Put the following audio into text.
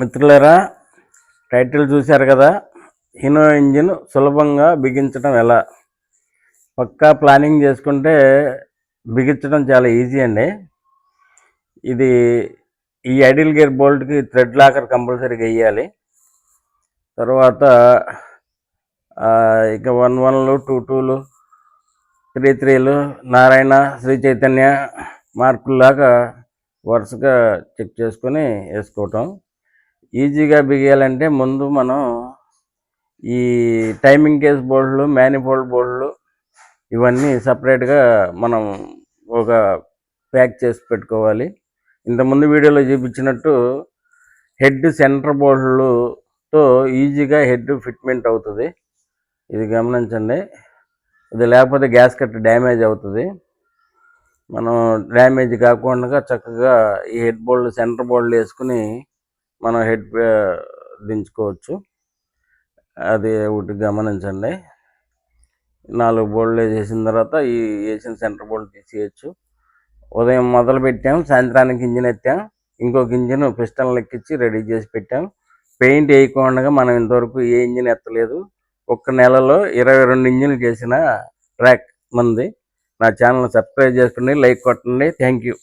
మిత్రులరా టైటిల్ చూశారు కదా హీనో ఇంజిన్ సులభంగా బిగించడం ఎలా? పక్కా ప్లానింగ్ చేసుకుంటే బిగించడం చాలా ఈజీ అండి. ఇది ఈ ఐడిల్ గేర్ బోల్ట్కి థ్రెడ్ లాకర్ కంపల్సరీగా వేయాలి. తర్వాత ఇక వన్ వన్లు టూ టూలు త్రీ త్రీలు నారాయణ శ్రీ చైతన్య మార్కుల్లాగా వరుసగా చెక్ చేసుకొని వేసుకోవటం. ఈజీగా బిగియాలంటే ముందు మనం ఈ టైమింగ్ కేస్ బోర్డులు మ్యానిఫోల్డ్ బోర్డులు ఇవన్నీ సపరేట్గా మనం ఒక ప్యాక్ చేసి పెట్టుకోవాలి. ఇంతకుముందు వీడియోలో చూపించినట్టు హెడ్ సెంటర్ బోర్డులతో ఈజీగా హెడ్ ఫిట్మెంట్ అవుతుంది. ఇది గమనించండి. ఇది లేకపోతే గ్యాస్ కట్ డ్యామేజ్ అవుతుంది. మనం డ్యామేజ్ కాకుండా చక్కగా ఈ హెడ్ బోల్డ్ సెంటర్ బోల్డ్ వేసుకుని మనం హెడ్ దించుకోవచ్చు. అది ఒకటి గమనించండి. నాలుగు బోల్డ్ వేసేసిన తర్వాత ఈ వేసిన సెంటర్ బోల్డ్ తీసేయచ్చు. ఉదయం మొదలు పెట్టాం సాయంత్రానికి ఇంజిన్ ఎత్తాం. ఇంకొక ఇంజిన్ పిస్టన్లు ఎక్కించి రెడీ చేసి పెట్టాం. పెయింట్ వేయకుండా మనం ఇంతవరకు ఏ ఇంజిన్ ఎత్తలేదు. ఒక్క నెలలో ఇరవై రెండు ఇంజిన్లు చేసిన ట్రాక్ మంది నా ఛానల్ సబ్స్క్రైబ్ చేసుకోండి లైక్ కొట్టండి. Thank you.